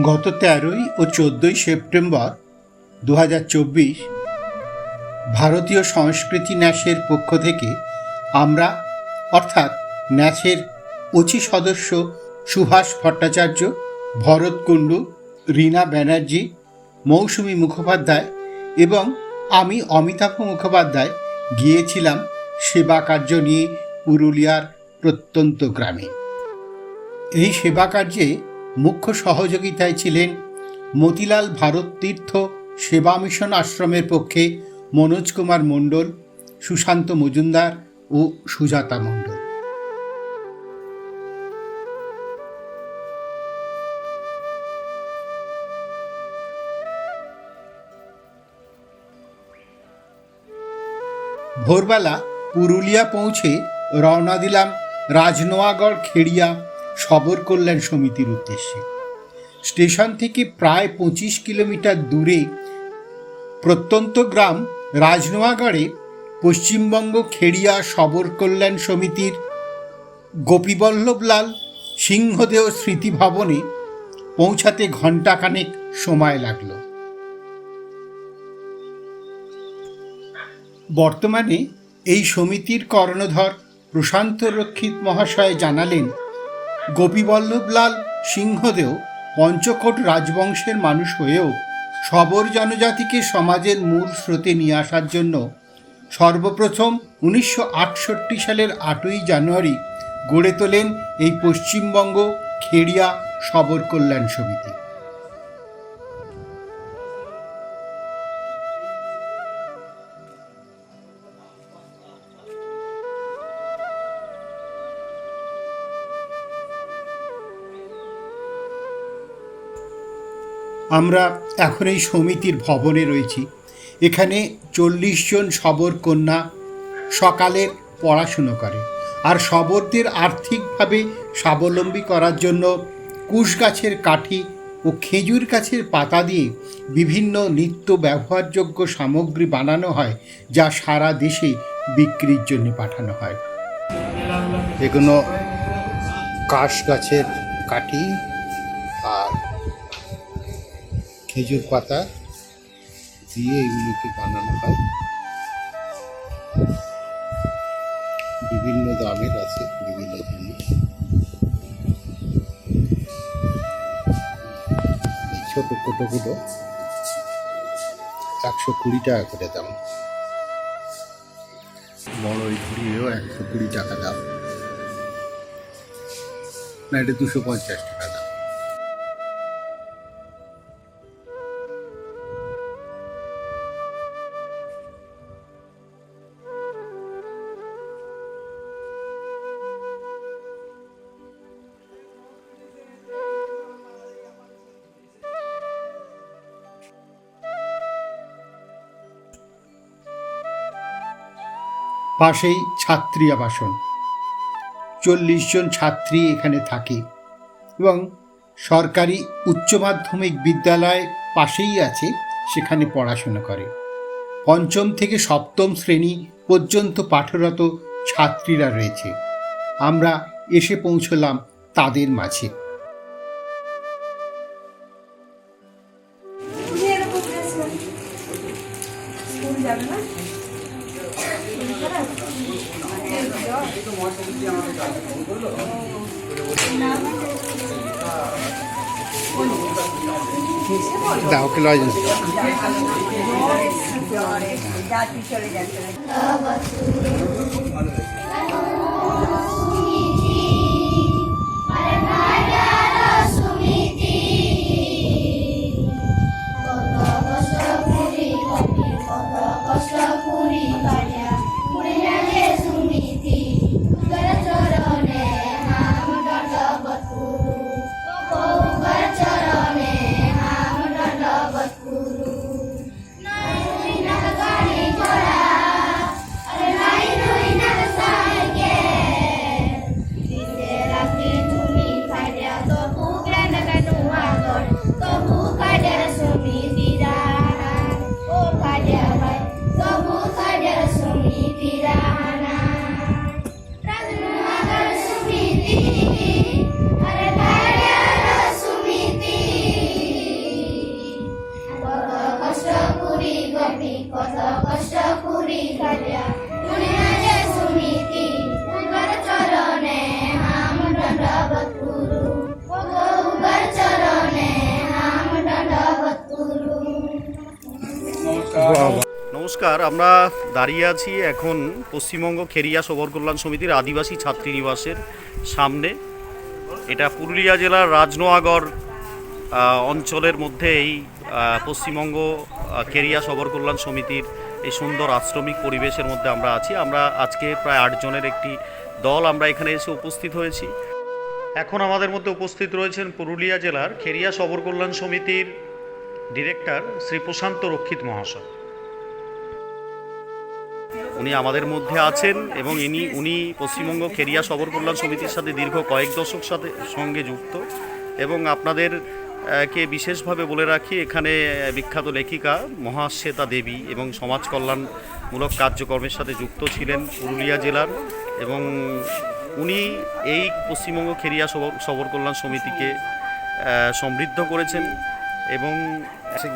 গত তেরোই ও চোদ্দোই সেপ্টেম্বর দু হাজার চব্বিশ ভারতীয় সংস্কৃতি ন্যাসের পক্ষ থেকে আমরা, অর্থাৎ ন্যাসের অচি সদস্য সুভাষ ভট্টাচার্য, ভরত কুণ্ডু, রীনা ব্যানার্জি, মৌসুমী মুখোপাধ্যায় এবং আমি অমিতাভ মুখোপাধ্যায় গিয়েছিলাম সেবা কার্য নিয়ে পুরুলিয়ার প্রত্যন্ত গ্রামে। এই সেবা কার্যে মুখ্য সহযোগিতায় ছিলেন মতিলাল ভারত তীর্থ সেবা মিশন আশ্রমের পক্ষে মনোজ কুমার মণ্ডল, সুশান্ত মজুমদার ও সুজাতা মণ্ডল। ভোরবেলা পুরুলিয়া পৌঁছে রওনা দিলাম রাজনোয়াগড় খেড়িয়া সবর কল্যাণ সমিতির উদ্দেশ্যে। স্টেশন থেকে প্রায় পঁচিশ কিলোমিটার দূরে প্রত্যন্ত গ্রাম রাজনোয়াগড়ে পশ্চিমবঙ্গ খেড়িয়া সবর কল্যাণ সমিতির গোপীবল্লভলাল সিংহদেহ স্মৃতি ভবনে পৌঁছাতে ঘণ্টাখানেক সময় লাগল। বর্তমানে এই সমিতির কর্ণধর প্রশান্ত রক্ষিত মহাশয় জানালেন গোপীবল্লভলাল সিংহদেও পঞ্চকোট রাজবংশের মানুষ হয়েও সবর জনজাতিকে সমাজের মূল স্রোতে নিয়ে আসার জন্য সর্বপ্রথম উনিশশো আটষট্টি সালের আটই জানুয়ারি গড়ে তোলেন এই পশ্চিমবঙ্গ খেড়িয়া সবর কল্যাণ সমিতি। আমরা এখন এই সমিতির ভবনে রয়েছি। এখানে চল্লিশ জন সবর কন্যা সকালের পড়াশুনো করে। আর সবরদের আর্থিকভাবে স্বাবলম্বী করার জন্য কুশ গাছের কাঠি ও খেজুর গাছের পাতা দিয়ে বিভিন্ন নিত্য ব্যবহারযোগ্য সামগ্রী বানানো হয়, যা সারা দেশে বিক্রির জন্য পাঠানো হয়। এগুলো কাশ গাছের কাঠি খেজুর পাতা দিয়ে এগুলোকে বানানো হয়। বিভিন্ন দামের আছে, বিভিন্ন জিনিস ছোট কোটোগুলো একশো কুড়ি টাকা করে দাম। বড় ওই ঘুরিয়েও একশো কুড়ি টাকা দাম। না, এটা দুশো পঞ্চাশ টাকা। পাশেই ছাত্রী আবাসন। চল্লিশ জন ছাত্রী এখানে থাকে এবং সরকারি উচ্চ মাধ্যমিক বিদ্যালয় পাশেই আছে, সেখানে পড়াশোনা করে। পঞ্চম থেকে সপ্তম শ্রেণি পর্যন্ত পাঠরত ছাত্রীরা রয়েছে। আমরা এসে পৌঁছলাম তাদের মাঝে। দাও ওকে লজেন্স জ্বর এসছে, জ্বর এসছে। যা তুই চলে নমস্কার, আমরা দাঁড়িয়ে আছি এখন পশ্চিমবঙ্গ খেরিয়া সবর কল্যাণ সমিতির আদিবাসী ছাত্রী নিবাসের সামনে। এটা পুরুলিয়া জেলার রাজনোয়াগড় অঞ্চলের মধ্যে এই পশ্চিমবঙ্গ খেরিয়া সবর কল্যাণ সমিতির এই সুন্দর আশ্রমিক পরিবেশের মধ্যে আমরা আছি। আমরা আজকে প্রায় আটজনের একটি দল আমরা এখানে এসে উপস্থিত হয়েছি। এখন আমাদের মধ্যে উপস্থিত রয়েছেন পুরুলিয়া জেলার খেরিয়া সবর কল্যাণ সমিতির ডিরেক্টর শ্রী প্রশান্ত রক্ষিত মহাশয়। উনি আমাদের মধ্যে আছেন এবং ইনি, উনি পশ্চিমবঙ্গ কেরিয়া সবর কল্যাণ সমিতির সাথে দীর্ঘ কয়েক দশক সাথে সঙ্গে যুক্ত এবং আপনাদের কে বিশেষভাবে বলে রাখি, এখানে বিখ্যাত লেখিকা মহাশ্বেতা দেবী এবং সমাজ কল্যাণমূলক কার্যক্রমের সাথে যুক্ত ছিলেন পুরুলিয়া জেলার এবং উনি এই পশ্চিমবঙ্গ খেরিয়া সবর কল্যাণ সমিতিকে সমৃদ্ধ করেছেন এবং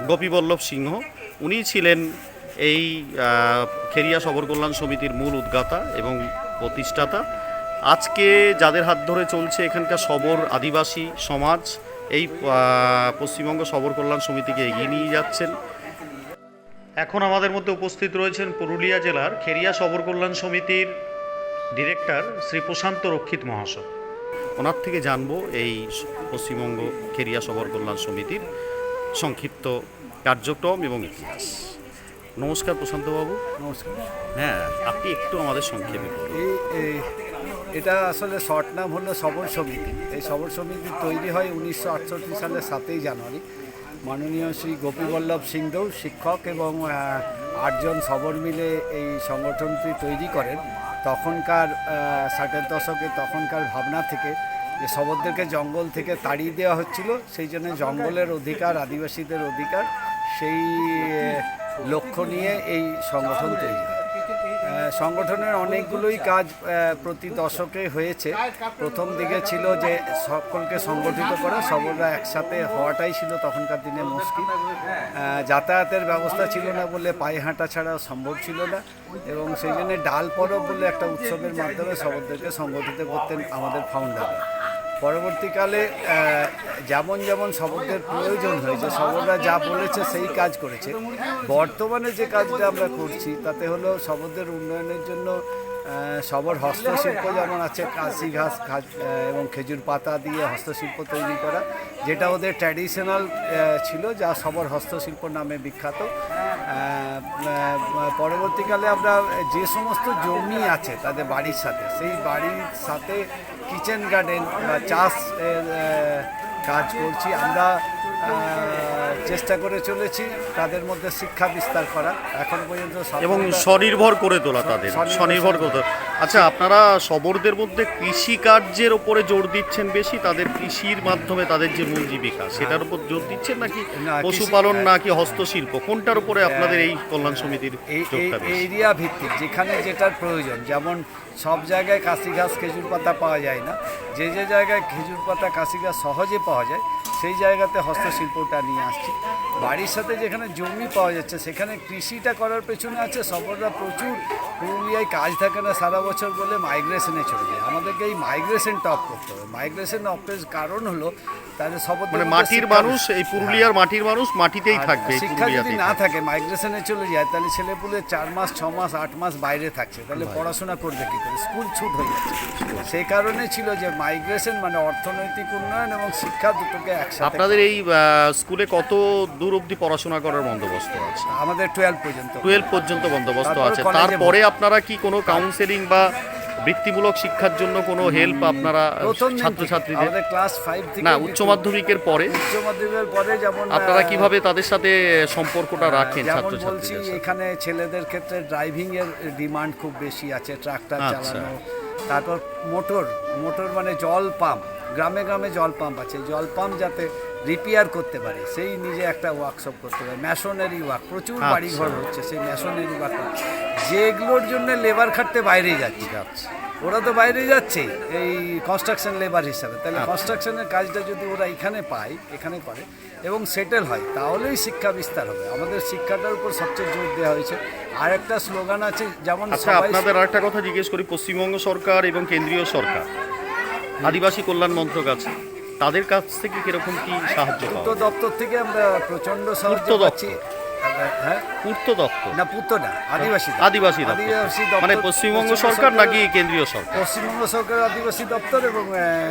গোপীবল্লভ সিংহ, উনি ছিলেন এই খেরিয়া সবর কল্যাণ সমিতির মূল উদ্গাতা এবং প্রতিষ্ঠাতা। আজকে যাদের হাত ধরে চলছে এখানকার সবর আদিবাসী সমাজ, এই পশ্চিমবঙ্গ সবর কল্যাণ সমিতিকে এগিয়ে নিয়ে যাচ্ছেন। এখন আমাদের মধ্যে উপস্থিত রয়েছেন পুরুলিয়া জেলার খেরিয়া সবর কল্যাণ সমিতির ডিরেক্টর শ্রী প্রশান্ত রক্ষিত মহাশয়। ওনার থেকে জানব এই পশ্চিমবঙ্গ খেরিয়া সবর কল্যাণ সমিতির সংক্ষিপ্ত কার্যক্রম এবং ইতিহাস। নমস্কার প্রশান্তবাবু। নমস্কার। হ্যাঁ আপনি একটু আমাদের সংক্ষেপে এই এটা আসলে শর্ট নাম হলো সবর সমিতি। এই সবর সমিতি তৈরি হয় উনিশশো আটষট্টি সালের সাতই জানুয়ারি। মাননীয় শ্রী গোপীবল্লভ সিংদেও শিক্ষক এবং আটজন সবর মিলে এই সংগঠনটি তৈরি করেন। তখনকার ষাটের দশকে তখনকার ভাবনা থেকে যে শবরদেরকে জঙ্গল থেকে তাড়িয়ে দেওয়া হচ্ছিল সেই জন্য জঙ্গলের অধিকার আদিবাসীদের অধিকার সেই লক্ষ্য নিয়ে এই সংগঠন তৈরি। সংগঠনের অনেকগুলোই কাজ প্রতি দশকে হয়েছে। প্রথম দিকে ছিল যে সকলকে সংগঠিত করা সবররা একসাথে হওয়াটাই ছিল তখনকার দিনে মুশকিল। যাতায়াতের ব্যবস্থা ছিল না বলে পায়ে হাঁটা ছাড়া সম্ভব ছিল না। এবং সেই জন্য ডাল পরব বলে একটা উৎসবের মাধ্যমে সবরদেরকে সংগঠিত করতেন আমাদের ফাউন্ডাররা পরবর্তীকালে যেমন যেমন শবরদের প্রয়োজন হয়েছে, শবররা যা বলেছে সেই কাজ করেছে। বর্তমানে যে কাজটা আমরা করছি, তাতে হলো শবরদের উন্নয়নের জন্য সবর হস্তশিল্প যেমন আছে, কাশি ঘাস এবং খেজুর পাতা দিয়ে হস্তশিল্প তৈরি করা, যেটা ওদের ট্র্যাডিশনাল ছিল, যা সবর হস্তশিল্প নামে বিখ্যাত। পরবর্তীকালে আমরা যে সমস্ত জমি আছে তাদের বাড়ির সাথে, সেই বাড়ির সাথে কিচেন গার্ডেন বা চাষ কাজ করছি। আমরা চেষ্টা করে চলেছি তাদের মধ্যে শিক্ষা বিস্তার করা। এখন পর্যন্ত এবং স্বনির্ভর করে তোলা তাদের। স্বনির্ভর করে আচ্ছা আপনারা সবরদের মধ্যে কৃষি কার্যের ওপরে জোর দিচ্ছেন বেশি? তাদের কৃষির মাধ্যমে তাদের যে মূল জীবিকা সেটার উপর জোর দিচ্ছেন নাকি পশুপালন নাকি হস্তশিল্প? কোনটার উপরে আপনাদের এই কল্যাণ সমিতির এরিয়া ভিত্তিক যেখানে যেটার প্রয়োজন যেমন সব জায়গায় কাশি ঘাস খেজুর পাতা পাওয়া যায় না। যে যে জায়গায় খেজুর পাতা কাশি ঘাস সহজে পাওয়া যায় সেই জায়গাতে হস্তশিল্পটা নিয়ে আসছি। বাড়ির সাথে যেখানে জমি পাওয়া যাচ্ছে সেখানে কৃষিটা করার পেছনে আছে সবররা প্রচুর পুরুলিয়ায় কাজ থাকে না সারা বছর বলে মাইগ্রেশনে চলে যায়। আমাদেরকে এই মাইগ্রেশনটা অফ করতে হবে। মাইগ্রেশন অফের কারণ হলো তাদের সব মানে মাটির মানুষ এই পুরুলিয়ার মাটির মানুষ মাটিতেই থাকবে শিক্ষা যদি না থাকে মাইগ্রেশনে চলে যায় তাহলে ছেলেপুলে চার মাস ছ মাস আট মাস বাইরে থাকছে। তাহলে পড়াশোনা করবে কি স্কুল ছুট হয়ে যাচ্ছে সেই কারণে ছিল যে মাইগ্রেশন মানে অর্থনৈতিক উন্নয়ন এবং শিক্ষা দুটোকে একসাথে আপনাদের এই স্কুলে কত দূর অবধি পড়াশোনা করার বন্দোবস্ত আছে? আমাদের টুয়েলভ পর্যন্ত। টুয়েলভ পর্যন্ত বন্দোবস্ত আছে। তারপরে আপনারা কি কোনো কাউন্সেলিং বা বৃত্তিমূলক শিক্ষার জন্য কোনো হেল্প আপনারা ছাত্রছাত্রীদের আমাদের ক্লাস ফাইভ থেকে না উচ্চ মাধ্যমিকের পরে উচ্চ মাধ্যমিকের পরে যেমন আপনারা কীভাবে তাদের সাথে সম্পর্কটা রাখেন ছাত্রছাত্রীদের এখানে ছেলেদের ক্ষেত্রে ড্রাইভিং এর ডিমান্ড খুব বেশি আছে ট্রাক্টর আচ্ছা। চালানো তারপর মোটর মোটর মানে জল পাম্প গ্রামে গ্রামে জল পাম্প আছে জল পাম্প যাতে রিপেয়ার করতে পারে সেই নিজে একটা ওয়ার্কশপ করতে পারে ম্যাশনারি ওয়ার্ক প্রচুর আচ্ছা। বাড়ি ঘর হচ্ছে সেই ম্যাশনারি ওয়ার্ক যেগুলোর জন্য লেবার খাটতে বাইরে যাচ্ছে। ওরা তো বাইরে যাচ্ছে এই কনস্ট্রাকশন লেবার হিসাবে তাহলে আচ্ছা। কনস্ট্রাকশনের কাজটা যদি ওরা এখানে পায় এখানে করে এবং সেটেল হয় তাহলেই শিক্ষা বিস্তার হবে আমাদের শিক্ষাটার উপর সবচেয়ে জোর দেওয়া হয়েছে আর একটা স্লোগান আছে যেমন আচ্ছা আপনাদের আরেকটা কথা জিজ্ঞেস করি পশ্চিমবঙ্গ সরকার এবং কেন্দ্রীয় সরকার আদিবাসী কল্যাণ মন্ত্রক আছে তাদের কাছ থেকে কীরকম কি সাহায্য দপ্তর থেকে আমরা প্রচণ্ড সাহায্য পাচ্ছি। হ্যাঁ? পূর্ত দপ্তর। না পুত্র না আদিবাসী দপ্তর। আদিবাসী দপ্তর। আদিবাসী মানে পশ্চিমবঙ্গ পশ্চিমবঙ্গ সরকার নাকি কেন্দ্রীয় সরকার? পশ্চিমবঙ্গ সরকার আদিবাসী দপ্তর এবং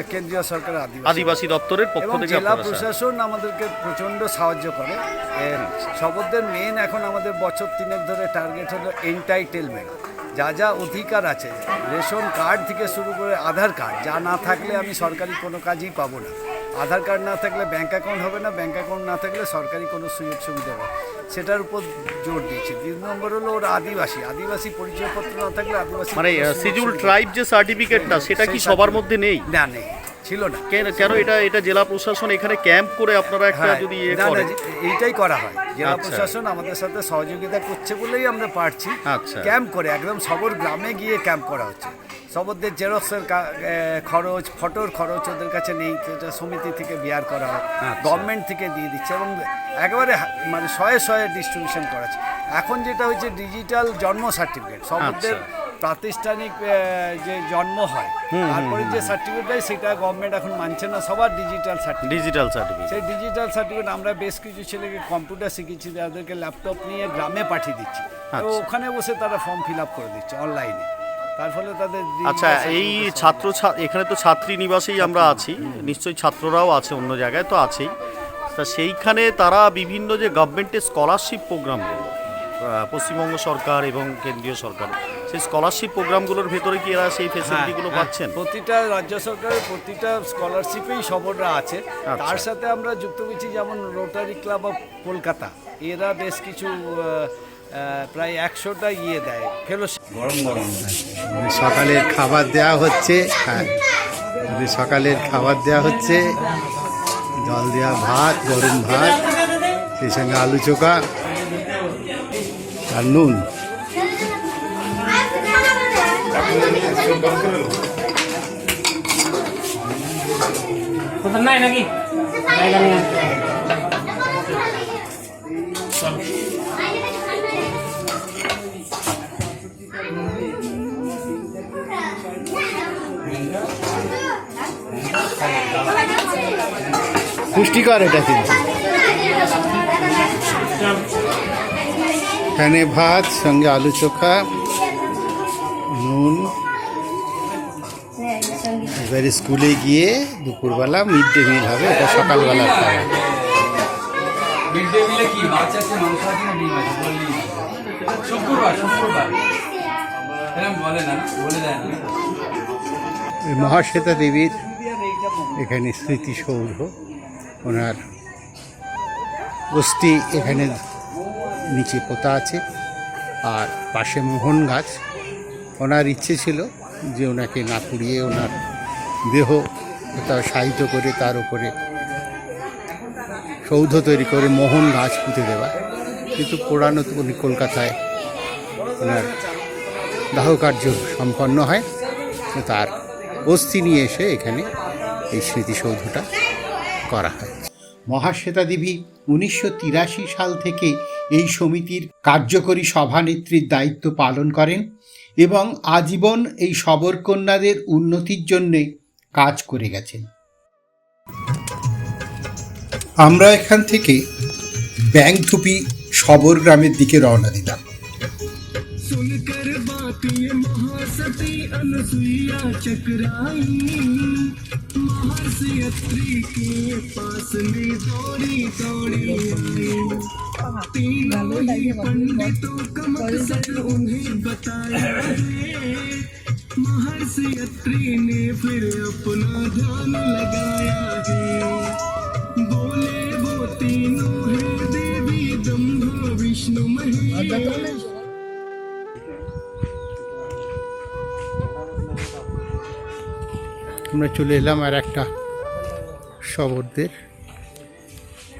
কেন্দ্রীয় সরকার আদিবাসী। আদিবাসী দপ্তরের পক্ষ থেকে জেলা সাহায্য- প্রশাসন আমাদেরকে প্রচণ্ড সাহায্য করে। মেন এখন আমাদের বছর তিনেক ধরে টার্গেট হলো এন্টাইটেলমেন্ট যা যা অধিকার আছে রেশন কার্ড থেকে শুরু করে আধার কার্ড যা না থাকলে আমি সরকারি কোনো কাজই পাবো না। আধার কার্ড না থাকলে ব্যাঙ্ক অ্যাকাউন্ট হবে না ব্যাঙ্ক অ্যাকাউন্ট না থাকলে সরকারি কোনো সুযোগ সুবিধা হবে সেটার উপর জোর দিয়েছে। তিন নম্বর হলো ওরা আদিবাসী। আদিবাসী পরিচয়পত্র না থাকলে আদিবাসী মানে সিজুল ট্রাইব যে সার্টিফিকেটটা সেটা কি সবার মধ্যে নেই? না নেই। ছিল না। কেন কেন এটা এটা জেলা প্রশাসন এখানে ক্যাম্প করে আপনারা একটা হ্যাঁ, যদি ইয়ে এইটাই করা হয়। জেলা আচ্ছা। প্রশাসন আমাদের সাথে সহযোগিতা করছে বলেই আমরা পারছি। আচ্ছা। ক্যাম্প করে একদম সবর গ্রামে গিয়ে ক্যাম্প করা হচ্ছে। সবরদের জেরক্সের খরচ ফটোর খরচ ওদের কাছে নেই সেটা সমিতি থেকে বিয়ার করা হয়। আচ্ছা। গভর্নমেন্ট থেকে দিয়ে দিচ্ছে এবং একেবারে মানে শয়ে শয়ে ডিস্ট্রিবিউশন করা হচ্ছে। এখন যেটা হচ্ছে ডিজিটাল জন্ম সার্টিফিকেট আচ্ছা। প্রাতিষ্ঠানিক যে জন্ম হয় তারপরে যে সার্টিফিকেট দেয় সেটা গভর্নমেন্ট এখন মানছে না সবার ডিজিটাল সার্টিফিকেট ডিজিটাল সার্টিফিকেট সেই ডিজিটাল সার্টিফিকেট আমরা বেশ কিছু ছেলেকে কম্পিউটার শিখেছি তাদেরকে ল্যাপটপ নিয়ে গ্রামে পাঠিয়ে দিচ্ছি। তো আচ্ছা। ওখানে বসে তারা ফর্ম ফিল আপ করে দিচ্ছে অনলাইনে তার ফলে তাদের আচ্ছা এই ছাত্র এখানে তো ছাত্রী নিবাসেই আমরা আছি। নিশ্চয়ই ছাত্ররাও আছে অন্য জায়গায় তো আছেই। তা সেইখানে তারা বিভিন্ন যে গভর্নমেন্টের স্কলারশিপ প্রোগ্রামগুলো পশ্চিমবঙ্গ সরকার এবং কেন্দ্রীয় সরকার সেই স্কলারশিপ প্রোগ্রামগুলোর ভেতরে কি এরা সেই ফেসিলিটিগুলো হ্যাঁ, পাচ্ছেন? প্রতিটা রাজ্য সরকারের প্রতিটা স্কলারশিপেই সবররা আছে। আচ্ছা। তার সাথে আমরা যুক্ত হয়েছি যেমন রোটারি ক্লাব অফ কলকাতা এরা বেশ কিছু প্রায় একশোটা ইয়ে দেয় ফেলোশিপ মানে সকালের খাবার দেওয়া হচ্ছে হ্যাঁ। সকালের খাবার দেওয়া হচ্ছে জল দেওয়া ভাত গরম ভাত সেই সঙ্গে আলু চোখা আর নুন। নাই নাকি? পুষ্টিকর এটা কিন্তু। এখানে ভাত সঙ্গে আলু চোখা নুন। এবারে স্কুলে গিয়ে দুপুরবেলা মিড ডে মিল হবে এটা সকালবেলা খাবার মিড ডে মিলে কি মাছ মাংস আছে না ডিম আছে? বললি শুক্রবার শুক্রবার। বলে না না? বলে দেয় না। মহাশ্বেতা দেবীর এখানে স্মৃতিসৌধ। ওনার অস্থি এখানে নিচে পোতা আছে আর পাশে মোহন গাছ। ওনার ইচ্ছে ছিল যে ওনাকে না পুড়িয়ে ওনার দেহ কোথাও সাহিত্য করে তার উপরে সৌধ তৈরি করে মোহন গাছ পুঁতে দেওয়া। কিন্তু পোড়ানো উনি কলকাতায় ওনার দাহ কার্য সম্পন্ন হয়। তার অস্থি নিয়ে এসে এখানে এই স্মৃতিসৌধটা করা হয়। মহাশ্বেতা দেবী উনিশশো তিরাশি সাল থেকে এই সমিতির কার্যকরী সভানেত্রীর দায়িত্ব পালন করেন এবং আজীবন এই সবরকন্যাদের উন্নতির জন্যে কাজ করে গেছেন। আমরা এখান থেকে ব্যাংথুপি শবর গ্রামের দিকে রওনা দিলাম। सुनकर बात ये महासती अनसुईया चकराई महाशियत्री के पास में दौड़ी दौड़ी आई तीनों ही पंडितों का मकसद उन्हें बताया है महर्षियत्री ने फिर अपना ध्यान लगाया है बोले वो तीनों है देवी ब्रह्मा विष्णु महेश আমরা চলে এলাম আর একটা শবরদের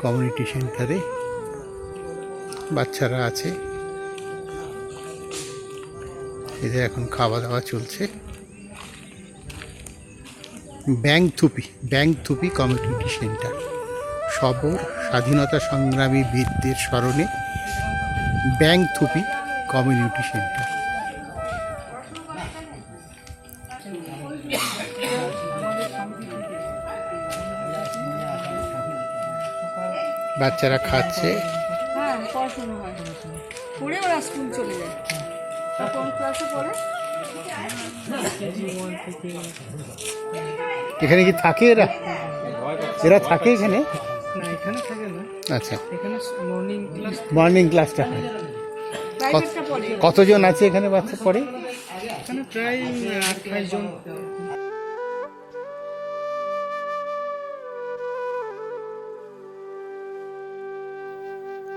কমিউনিটি সেন্টারে বাচ্চারা আছে। এদের এখন খাওয়া দাওয়া চলছে। ব্যাংক থুপি ব্যাংক থুপি কমিউনিটি সেন্টার শবর স্বাধীনতা সংগ্রামী বীরদের স্মরণে ব্যাংক থুপি কমিউনিটি সেন্টার বাচ্চারা খাচ্ছে। হ্যাঁ পড়াশোনা হয়। সকালবেলা স্কুল চলে যায়। তা ক্লাসে পড়ে? এখানে কি থাকে এরা? এরা থাকে এখানে? না এখানে থাকে না। আচ্ছা। মর্নিং ক্লাসটা হয়। প্রাইভেটটা কতজন আছে এখানে বাচ্চা পড়ে? এখানে প্রায় আঠাশ জন।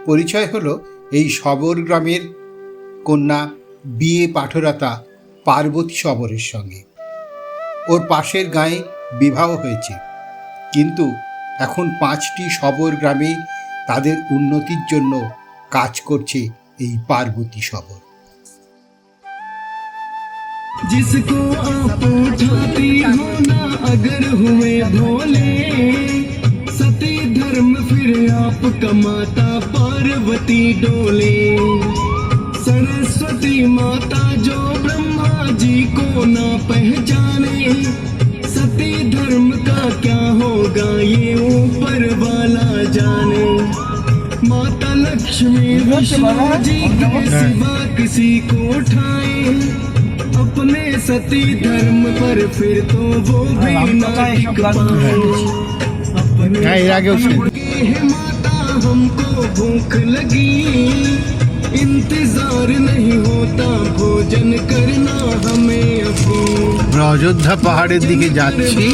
পরিচয় হলো এই সবর গ্রামের কন্যা বিয়ে পাঠরতা পার্বতী সবরের সঙ্গে ওর পাশের গায়ে বিবাহ হয়েছে কিন্তু এখন পাঁচটি সবর গ্রামে তাদের উন্নতির জন্য কাজ করছে এই পার্বতী সবর जिसको आप उठाती हो ना अगर हुए भोले सती धर्म फिर आप कमाता पार्वती डोले। सरस्वती माता जो ब्रह्मा जी को ना पहचाने। सती धर्म का क्या होगा ये ऊपर वाला जाने। माता लक्ष्मी विष्णु जी के सिवा किसी को उठाए अपने सती धर्म पर फिर तो वो भी ना टिक पाए। अपने हाँ, ये आगे उसमें। के है माता हमको भूख लगी इंतजार नहीं होता भोजन करना हमें अभी আমরা অযোধ্যা পাহাড়ের দিকে যাচ্ছি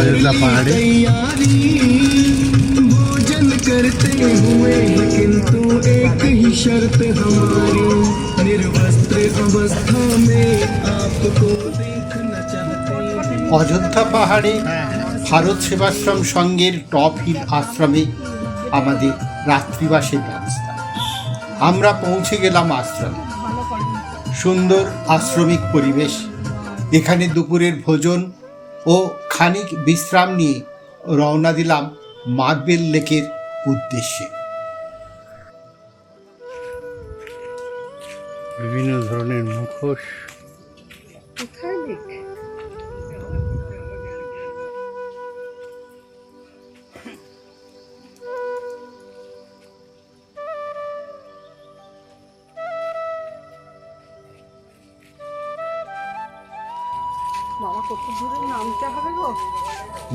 अयोध्या पहाड़ है। तैयारी भोजन करते हुए हैं किंतु एक ही शर्त हमारी निर्वस्त्र अवस्था में आपको देखना चाहते हैं অযোধ্যা পাহাড়ে ভারত সেবাশ্রম সংঘের টপ হিল আশ্রমে আমাদের রাত্রিবাসের ব্যবস্থা। আমরা পৌঁছে গেলাম আশ্রমে। সুন্দর আশ্রমিক পরিবেশ। এখানে দুপুরের ভোজন ও খানিক বিশ্রাম নিয়ে রওনা দিলাম মার্বেল লেকের উদ্দেশ্যে। বিভিন্ন ধরনের মুখোশ। কোথায়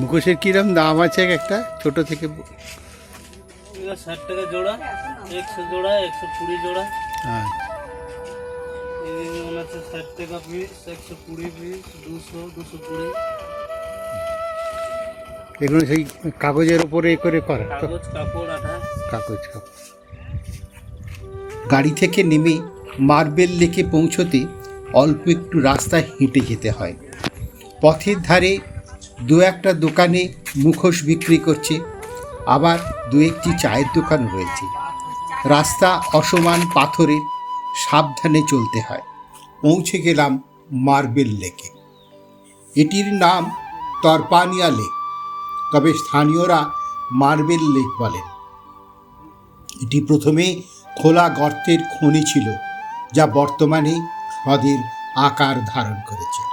মুখোশের কিরম দাম আছে এক একটা? ছোট থেকে এগুলো ষাট টাকা জোড়া একশো জোড়া একশো কুড়ি জোড়া। হ্যাঁ। এই যেমন আছে ষাট টাকা পিস একশো কুড়ি পিস দুশো দুশো কুড়ি। এগুলো সেই কাগজের উপরে এ করে করা কাগজ কাপড় আঠা। কাগজ কাপড়। গাড়ি থেকে নেমে মার্বেল লেকে পৌঁছতে অল্প একটু রাস্তায় হেঁটে যেতে হয়। পথের ধারে দু একটা দোকানে মুখোশ বিক্রি করছে, আবার দু একটি চায়ের দোকান রয়েছে। রাস্তা অসমান পাথরের সাবধানে চলতে হয়। পৌঁছে গেলাম মার্বেল লেকে। এটির নাম তরপানিয়া লেক, তবে স্থানীয়রা মার্বেল লেক বলেন। এটি প্রথমে খোলা গর্তের খনি ছিল, যা বর্তমানে হ্রদের আকার ধারণ করেছে।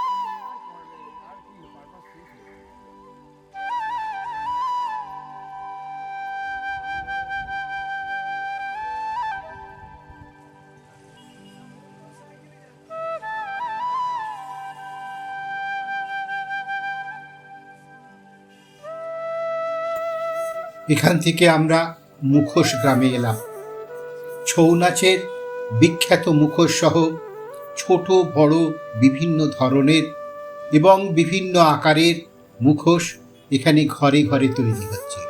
এখান থেকে আমরা মুখোশ গ্রামে এলাম। ছৌ নাচের বিখ্যাত মুখোশ সহ ছোট, বড়, বিভিন্ন ধরনের এবং বিভিন্ন আকারের মুখোশ এখানে ঘরে ঘরে তৈরি হচ্ছে।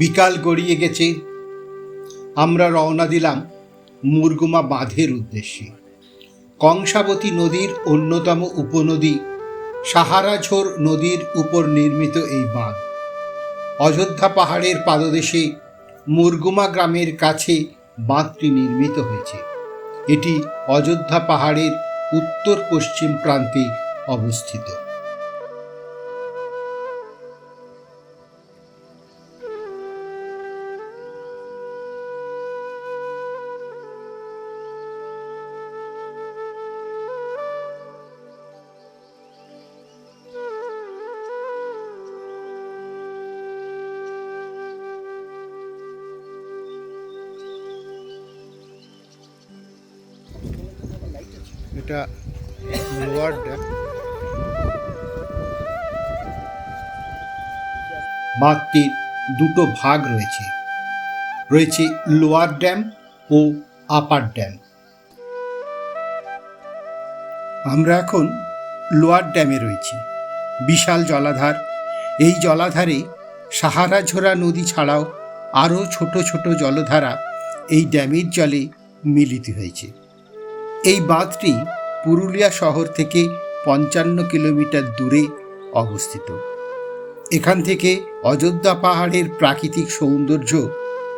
বিকাল গড়িয়ে গেছে। আমরা রওনা দিলাম মুরগুমা বাঁধের উদ্দেশ্যে। কংসাবতী নদীর অন্যতম উপনদী সাহারাঝোর নদীর উপর নির্মিত এই বাঁধ। অযোধ্যা পাহাড়ের পাদদেশে মুরগুমা গ্রামের কাছে বাঁধটি নির্মিত হয়েছে। এটি অযোধ্যা পাহাড়ের উত্তর পশ্চিম প্রান্তে অবস্থিত। বাঁধটির দুটো ভাগ রয়েছে। রয়েছে লোয়ার ড্যাম ও আপার ড্যাম। আমরা এখন লোয়ার ড্যামে রয়েছি। বিশাল জলাধার। এই জলাধারে সাহারাঝোরা নদী ছাড়াও আরও ছোট ছোট জলধারা এই ড্যামের জলে মিলিত হয়েছে। এই বাঁধটি পুরুলিয়া শহর থেকে পঞ্চান্ন কিলোমিটার দূরে অবস্থিত। এখান থেকে অযোধ্যা পাহাড়ের প্রাকৃতিক সৌন্দর্য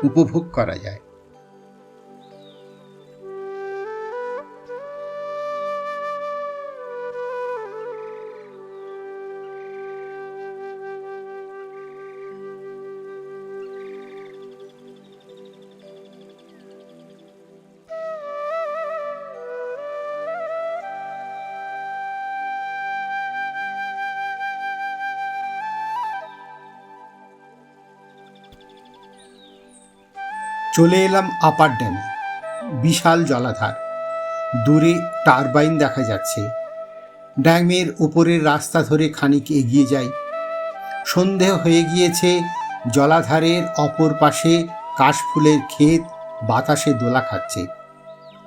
উপভোগ করা যায়। চলে এলাম আপার ড্যামে বিশাল জলাধার। দূরে টারবাইন দেখা যাচ্ছে। ড্যামের উপরের রাস্তা ধরে খানিক এগিয়ে যাই। সন্ধে হয়ে গিয়েছে, জলাধারের অপর পাশে কাশফুলের ক্ষেত বাতাসে দোলা খাচ্ছে।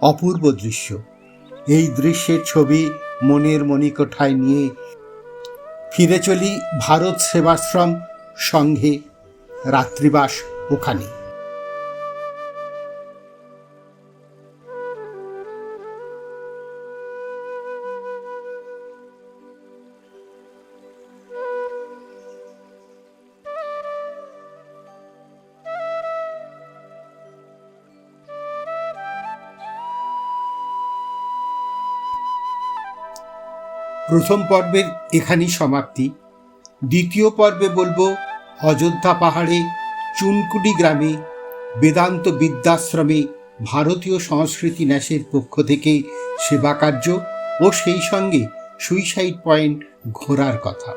অপূর্ব দৃশ্য। এই দৃশ্যের ছবি মনের মণিকোঠায় নিয়ে ফিরে চলি ভারত সেবাশ্রম সংঘে রাত্রিবাস ওখানে। প্রথম পর্বের এখানেই সমাপ্তি। দ্বিতীয় পর্বে বলব, অযোধ্যা পাহাড়ে, চুনকুটি গ্রামে, বেদান্ত বিদ্যাশ্রমে ভারতীয় সংস্কৃতি ন্যাসের পক্ষ থেকে সেবা কার্য ও সেই সঙ্গে সুইসাইড পয়েন্ট ঘোরার কথা।